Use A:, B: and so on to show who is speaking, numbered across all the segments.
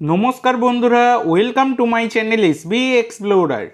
A: নমস্কার বন্ধুরা welcome to my channel S B explorer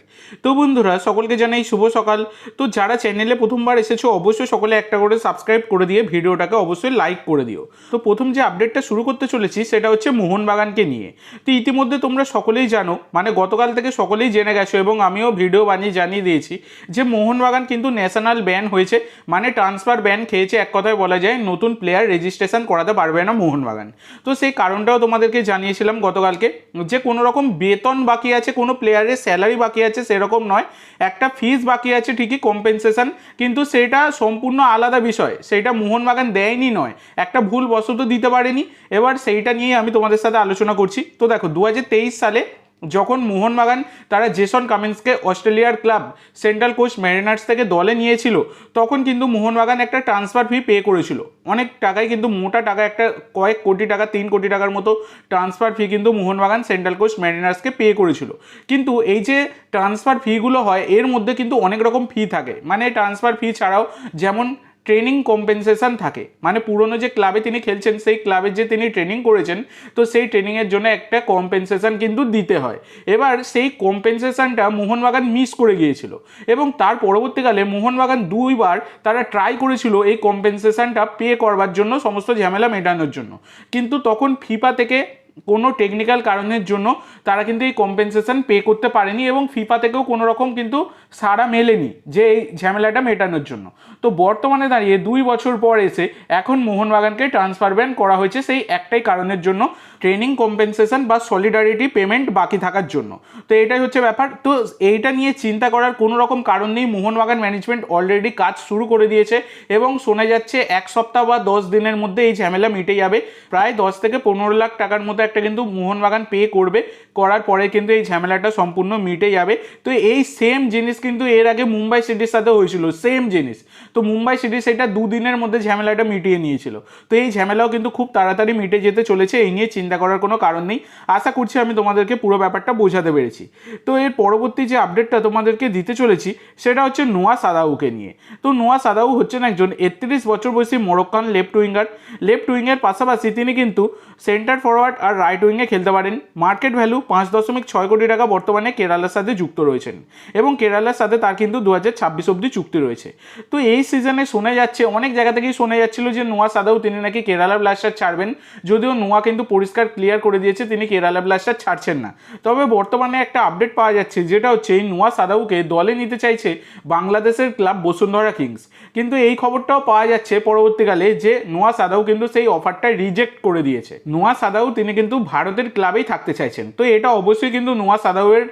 A: তো বন্ধুরা, সকলকে জানাই শুভ সকাল। তো যারা চ্যানেলে প্রথমবার এসেছ, অবশ্যই সকলে একটা করে সাবস্ক্রাইব করে দিয়ে ভিডিওটাকে অবশ্যই লাইক করে দিও। তো প্রথম যে আপডেটটা শুরু করতে চলেছি, সেটা হচ্ছে মোহনবাগানকে নিয়ে। তো ইতিমধ্যে তোমরা সকলেই জানো মানে গতকাল থেকে সকলেই জেনে গেছো এবং আমিও ভিডিও বানিয়ে জানিয়ে দিয়েছি যে মোহনবাগান কিন্তু ন্যাশনাল ব্যান হয়েছে মানে ট্রান্সফার ব্যান খেয়েছে, এক কথায় বলা যায়, নতুন প্লেয়ার রেজিস্ট্রেশন করাতে পারবে না মোহনবাগান। তো সেই কারণটাও তোমাদেরকে জানিয়েছিলাম গতকালকে, যে কোনো রকম বেতন বাকি আছে, কোনো প্লেয়ারের স্যালারি বাকি আছে, সেরকম নয়। একটা ফিস বাকি আছে, ঠিকই কম্পেনসেশন কিন্তু সেটা সম্পূর্ণ আলাদা বিষয়। সেটা মোহনবাগান দেয়নি নয়। একটা ভুল বশত দিতে পারেনি। এবার সেইটা নিয়ে আমি তোমাদের সাথে আলোচনা করছি। তো দেখো দু হাজার তেইশ সালে যখন মোহনবাগান তারা জেসন কামিন্সকে অস্ট্রেলিয়ার ক্লাব সেন্ট্রাল কোস্ট ম্যারিনার্স থেকে দলে নিয়েছিল, তখন কিন্তু মোহনবাগান একটা ট্রান্সফার ফি পে করেছিল। অনেক টাকায় কিন্তু মোটা টাকা, একটা কয়েক কোটি টাকা, তিন কোটি টাকার মতো ট্রান্সফার ফি কিন্তু মোহনবাগান সেন্ট্রাল কোস্ট ম্যারিনার্সকে পে করেছিল। কিন্তু এই যে ট্রান্সফার ফিগুলো হয়, এর মধ্যে কিন্তু অনেক রকম ফি থাকে। মানে ট্রান্সফার ফি ছাড়াও যেমন ট্রেনিং কম্পেনসেশন থাকে। মানে পুরনো যে ক্লাবে তিনি খেলছেন, সেই ক্লাবে যে তিনি ট্রেনিং করেছেন, তো সেই ট্রেনিংয়ের জন্য একটা কম্পেনসেশন কিন্তু দিতে হয়। এবার সেই কম্পেনসেশনটা মোহনবাগান মিস করে গিয়েছিল এবং তার পরবর্তীকালে মোহনবাগান দুইবার তারা ট্রাই করেছিল এই কম্পেনসেশনটা পে করবার জন্য, সমস্ত ঝামেলা মেটানোর জন্য। কিন্তু তখন ফিফা থেকে কোনো টেকনিক্যাল কারণের জন্য তারা কিন্তু এই কম্পেনসেশন পে করতে পারেনি এবং ফিফা থেকেও কোনো রকম কিন্তু সাড়া মেলেনি যে এই ঝামেলাটা মেটানোর জন্য। তো বর্তমানে দাঁড়িয়ে দুই বছর পর এসে এখন মোহনবাগানকে ট্রান্সফার ব্যান করা হয়েছে সেই একটাই কারণের জন্য ট্রেনিং কম্পেনসেশন বা সলিডারিটি পেমেন্ট বাকি থাকার জন্য। তো এটাই হচ্ছে ব্যাপার। তো এইটা নিয়ে চিন্তা করার কোনো রকম কারণ নেই। মোহনবাগান ম্যানেজমেন্ট অলরেডি কাজ শুরু করে দিয়েছে এবং শোনা যাচ্ছে এক সপ্তাহ বা দশ দিনের মধ্যে এই ঝামেলা মিটে যাবে। প্রায় দশ থেকে পনেরো লাখ টাকার মতো একটা কিন্তু মোহনবাগান পে করবে, করার পরে কিন্তু এই ঝামেলাটা সম্পূর্ণ মিটে যাবে। তো এই সেম জিনিস কিন্তু এর আগে মুম্বাই সিটির সাথে হয়েছিল সেম জিনিস। তো মুম্বাই সিটি সেটা দুদিনের মধ্যে ঝামেলাটা মিটিয়ে নিয়েছিল। তো এই ঝামেলাও কিন্তু খুব তাড়াতাড়ি মিটে যেতে চলেছে, এই নিয়ে চিন্তা করার কোনো কারণ নেই। আশা করছি আমি তোমাদেরকে পুরো ব্যাপারটা বোঝাতে পেরেছি। তো এর পরবর্তী যে আপডেটটা তোমাদেরকে দিতে চলেছি, সেটা হচ্ছে নোয়া সাদাউকে নিয়ে। তো নোয়া সাদাউ হচ্ছেন একজন একত্রিশ বছর বয়সী মোরক্কান লেফট উইঙ্গার। লেফট উইংয়ের পাশাপাশি তিনি কিন্তু সেন্টার ফরওয়ার্ড আর রাইট উইংয়ে খেলতে পারেন। মার্কেট ভ্যালু পাঁচ দশমিক ছয় কোটি টাকা বর্তমানে কেরালার সাথে যুক্ত রয়েছেন এবং কেরালার সাথে তার কিন্তু দু হাজার ছাব্বিশ অব্দি চুক্তি রয়েছে। তো এই সিজনে শোনা যাচ্ছে, অনেক জায়গা থেকেই শোনা যাচ্ছিল যে নোয়া সাদাও তিনি নাকি কেরালা ব্লাস্টার ছাড়বেন। যদিও নোয়া কিন্তু পরিষ্কার ক্লিয়ার করে দিয়েছে, তিনি কেরালা ব্লাস্টার ছাড়ছেন না। তবে বর্তমানে একটা আপডেট পাওয়া যাচ্ছে, যেটা হচ্ছে এই নোয়া সাদাউকে দলে নিতে চাইছে বাংলাদেশের ক্লাব বসুন্ধরা কিংস। কিন্তু এই খবরটাও পাওয়া যাচ্ছে পরবর্তীকালে যে নোয়া সাদাউ কিন্তু সেই অফারটা রিজেক্ট করে দিয়েছে। নোয়া সাদাউ তিনি কিন্তু ভারতের ক্লাবেই থাকতে চাইছেন। তো এটা অবশ্যই কিন্তু নোয়া সাদাউয়ের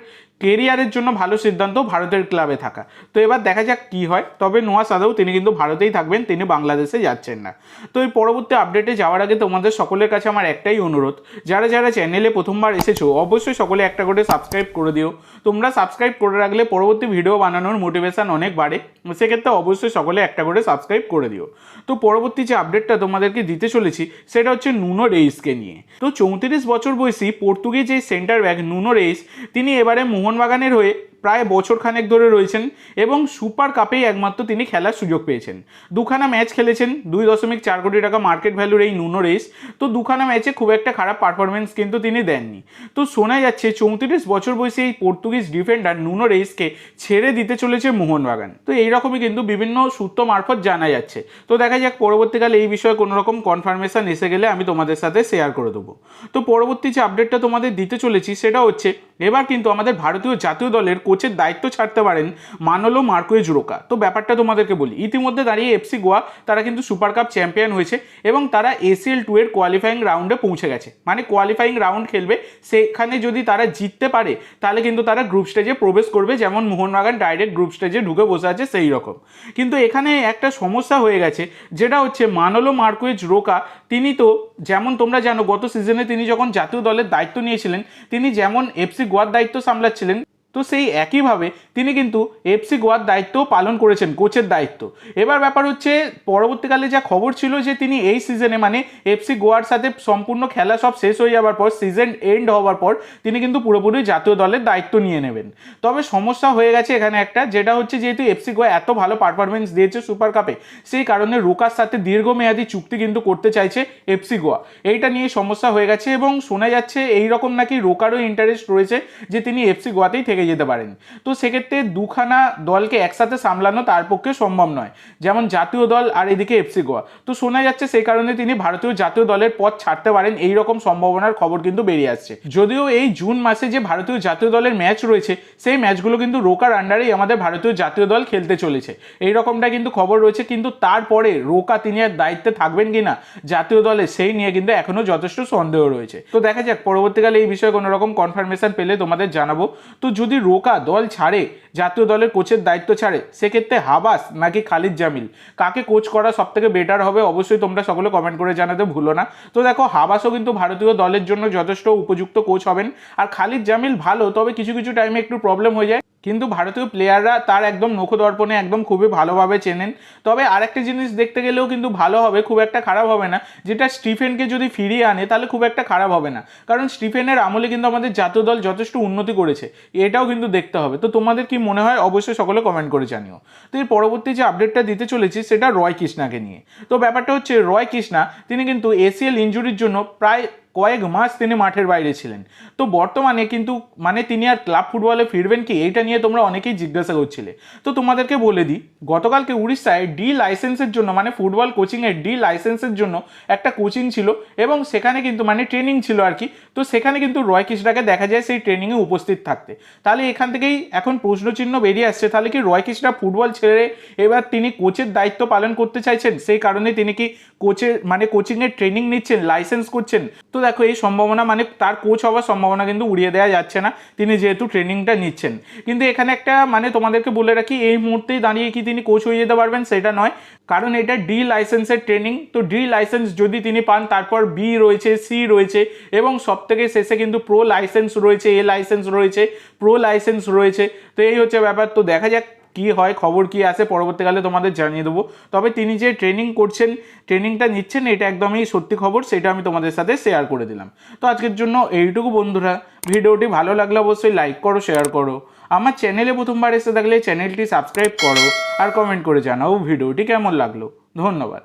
A: কেরিয়ারের জন্য ভালো সিদ্ধান্ত ভারতের ক্লাবে থাকা। তো এবার দেখা যাক কি হয়। তবে নোয়া সাদাও তিনি কিন্তু ভারতেই থাকবেন, তিনি বাংলাদেশে যাচ্ছেন না। তো এই পরবর্তী আপডেটে যাওয়ার আগে তোমাদের সকলের কাছে আমার একটাই অনুরোধ, যারা যারা চ্যানেলে প্রথমবার এসেছ, অবশ্যই সকলে একটা করে সাবস্ক্রাইব করে দিও। তোমরা সাবস্ক্রাইব করে রাখলে পরবর্তী ভিডিও বানানোর মোটিভেশন অনেক বাড়ে, সেক্ষেত্রে অবশ্যই সকলে একটা করে সাবস্ক্রাইব করে দিও। তো পরবর্তী যে আপডেটটা তোমাদেরকে দিতে চলেছি, সেটা হচ্ছে নুনো রেইসকে নিয়ে। তো চৌত্রিশ বছর বয়সী পর্তুগিজ এই সেন্টার ব্যাক নুনো রেইস, তিনি এবারে মোহনবাগানের হয়ে প্রায় বছর খানেক ধরে রয়েছেন এবং সুপার কাপেই একমাত্র তিনি খেলার সুযোগ পেয়েছেন। দুখানা ম্যাচ খেলেছেন, দুই দশমিক চার কোটি টাকা মার্কেট ভ্যালুর এই নুনো রেস। তো দুখানা ম্যাচে খুব একটা খারাপ পারফরমেন্স কিন্তু তিনি দেননি। তো শোনা যাচ্ছে চৌত্রিশ বছর বয়সী এই পর্তুগিজ ডিফেন্ডার নুনো রেসকে ছেড়ে দিতে চলেছে মোহনবাগান। তো এইরকমই কিন্তু বিভিন্ন সূত্র মারফত জানা যাচ্ছে। তো দেখা যাক পরবর্তীকালে এই বিষয়ে কোনো রকম কনফার্মেশন এসে গেলে আমি তোমাদের সাথে শেয়ার করে দেবো। তো পরবর্তী যে আপডেটটা তোমাদের দিতে চলেছি সেটা হচ্ছে, এবার কিন্তু আমাদের ভারতীয় জাতীয় দলের কোচের দায়িত্ব ছাড়তে পারেন মানলো মার্কুয়ে জুরোকা। তো ব্যাপারটা তোমাদেরকে বলি, ইতিমধ্যে দাঁড়িয়ে এফসি গোয়া, তারা কিন্তু সুপার কাপ চ্যাম্পিয়ন হয়েছে এবং তারা এসিএল টু এর কোয়ালিফাইং রাউন্ডে পৌঁছে গেছে। মানে কোয়ালিফাইং রাউন্ড খেলবে, সেখানে যদি তারা জিততে পারে, তাহলে কিন্তু তারা গ্রুপ স্টেজে প্রবেশ করবে, যেমন মোহনবাগান ডাইরেক্ট গ্রুপ স্টেজে ঢুকে বসে আছে সেই রকম কিন্তু এখানে একটা সমস্যা হয়ে গেছে, যেটা হচ্ছে মানলো মার্কুয়েজ রোকা তিনি তো যেমন তোমরা জানো, গত সিজনে তিনি যখন জাতীয় দলের দায়িত্ব নিয়েছিলেন, তিনি যেমন এফসি গোয়ার দায়িত্ব সামলাচ্ছিলেন তো সেই একইভাবে তিনি কিন্তু এফসি গোয়ার দায়িত্বও পালন করেছেন, কোচের দায়িত্ব। এবার ব্যাপার হচ্ছে, পরবর্তীকালে যা খবর ছিল যে তিনি এই সিজনে মানে এফসি গোয়ার সাথে সম্পূর্ণ খেলা সব শেষ হয়ে যাওয়ার পর সিজন এন্ড হওয়ার পর, তিনি কিন্তু পুরোপুরি জাতীয় দলের দায়িত্ব নিয়ে নেবেন। তবে সমস্যা হয়ে গেছে এখানে একটা, যেটা হচ্ছে যেহেতু এফসি গোয়া এত ভালো পারফরমেন্স দিয়েছে সুপার কাপে সেই কারণে রোকার সাথে দীর্ঘমেয়াদী চুক্তি কিন্তু করতে চাইছে এফসি গোয়া। এইটা নিয়ে সমস্যা হয়ে গেছে এবং শোনা যাচ্ছে এই রকম নাকি রোকারও ইন্টারেস্ট রয়েছে যে তিনি এফসি গোয়াতেই থেকে যেতে পারেন। তো সেক্ষেত্রে দুখানা দলকে একসাথে সামলানো তার পক্ষে সম্ভব নয়। যেমন জাতীয় দল আর এদিকে এফসি গোয়া। তো শোনা যাচ্ছে সেই কারণে তিনি ভারতীয় জাতীয় দলের পথ ছাড়তে পারেন এই রকম সম্ভাবনার খবর কিন্তু বেরিয়ে আসছে। যদিও এই জুন মাসে যে ভারতীয় জাতীয় দলের ম্যাচ রয়েছে, সেই ম্যাচগুলো কিন্তু রোকার আন্ডারেই আমাদের ভারতীয় জাতীয় দল খেলতে চলেছে। এই রকমটা কিন্তু খবর রয়েছে, কিন্তু তারপরে রোকা তিনি আর দায়িত্বে থাকবেন কিনা, জাতীয় দলে সেই নিয়ে কিন্তু এখনও যথেষ্ট সন্দেহ রয়েছে। তো দেখা যাক, পরবর্তীকালে এই বিষয়ে কোনো রকম কনফার্মেশন পেলে তোমাদের জানাব। তো যদি রোকা দল ছাড়ে, জাতীয় দলের কোচের দায়িত্ব ছাড়ে, সেক্ষেত্রে হাবাস নাকি খালিদ জামিল? কাকে কোচ করা সব থেকে বেটার হবে? অবশ্যই তোমরা সকলে কমেন্ট করে জানাতে ভুলো না। তো দেখো, হাবাসও কিন্তু ভারতীয় দলের জন্য যথেষ্ট উপযুক্ত কোচ হবেন। আর খালিদ জামিল ভালো, তবে কিছু কিছু টাইমে একটু প্রবলেম হয়ে যায়। কিন্তু ভারতীয় প্লেয়াররা তার একদম নখদর্পণে একদম খুবই ভালোভাবে চেনেন। তবে আরেকটা জিনিস দেখতে গেলেও কিন্তু ভালো হবে, খুব একটা খারাপ হবে না। যেটা স্টিফেনকে যদি ফিরিয়ে আনে, তাহলে খুব একটা খারাপ হবে না। কারণ স্টিফেনের আমলে কিন্তু আমাদের জাতীয় দল যথেষ্ট উন্নতি করেছে। এটাও কিন্তু দেখতে হবে। তো তোমাদের কি মনে হয়? অবশ্যই সকলে কমেন্ট করে জানিও। তো এর পরবর্তী যে আপডেটটা দিতে চলেছি, সেটা রয় কৃষ্ণাকে নিয়ে। তো ব্যাপারটা হচ্ছে, রয় কৃষ্ণা, তিনি কিন্তু এসিএল ইঞ্জুরির জন্য প্রায় কয়েক মাস তিনি মাঠের বাইরে ছিলেন। তো বর্তমানে কিন্তু মানে তিনি আর ক্লাব ফুটবলে ফিরবেন কি এইটা নিয়ে তোমরা অনেকেই জিজ্ঞাসা করছিলে। তো তোমাদেরকে বলে দিই, গতকালকে উড়িষ্যায় ডি লাইসেন্সের জন্য মানে ফুটবল কোচিংয়ের ডি লাইসেন্সের জন্য একটা কোচিং ছিল এবং সেখানে কিন্তু মানে ট্রেনিং ছিল আর কি। তো সেখানে কিন্তু রয় কৃষ্ণাকে দেখা যায় সেই ট্রেনিংয়ে উপস্থিত থাকতে। তাহলে এখান থেকেই এখন প্রশ্নচিহ্ন বেরিয়ে আসছে, তাহলে কি রয় কৃষ্ণা ফুটবল ছেড়ে এবার তিনি কোচের দায়িত্ব পালন করতে চাইছেন? সেই কারণে তিনি কি কোচের মানে কোচিংয়ের ট্রেনিং নিচ্ছেন লাইসেন্স করছেন? তো দেখো, এই সম্ভাবনা মানে তার কোচ হওয়ার সম্ভাবনা কিন্তু উড়িয়ে দেওয়া যাচ্ছে না, তিনি যেহেতু ট্রেনিংটা নিচ্ছেন। কিন্তু এখানে একটা মানে তোমাদেরকে বলে রাখি, এই মুহূর্তেই দাঁড়িয়ে কি তিনি কোচ হয়ে যেতে পারবেন? সেটা নয়। কারণ এটা ডি লাইসেন্সের ট্রেনিং তো ডি লাইসেন্স যদি তিনি পান, তারপর বি রয়েছে সি রয়েছে, এবং সব থেকে শেষে কিন্তু প্রো লাইসেন্স রয়েছে এ লাইসেন্স রয়েছে প্রো লাইসেন্স রয়েছে। তো এই হচ্ছে ব্যাপার। তো দেখা যাক কি হয়, খবর কি আসে, পরবর্তীকালে তোমাদের জানিয়ে দেবো। তবে তিনি যে ট্রেনিং করছেন ট্রেনিংটা নিচ্ছেন, এটা একদমই সত্যি খবর, সেটা আমি তোমাদের সাথে শেয়ার করে দিলাম। তো আজকের জন্য এইটুকু বন্ধুরা। ভিডিওটি ভালো লাগলে অবশ্যই লাইক করো শেয়ার করো। আমার চ্যানেলে প্রথমবার এসে থাকলে চ্যানেলটি সাবস্ক্রাইব করো আর কমেন্ট করে জানাও ভিডিওটি কেমন লাগল। ধন্যবাদ।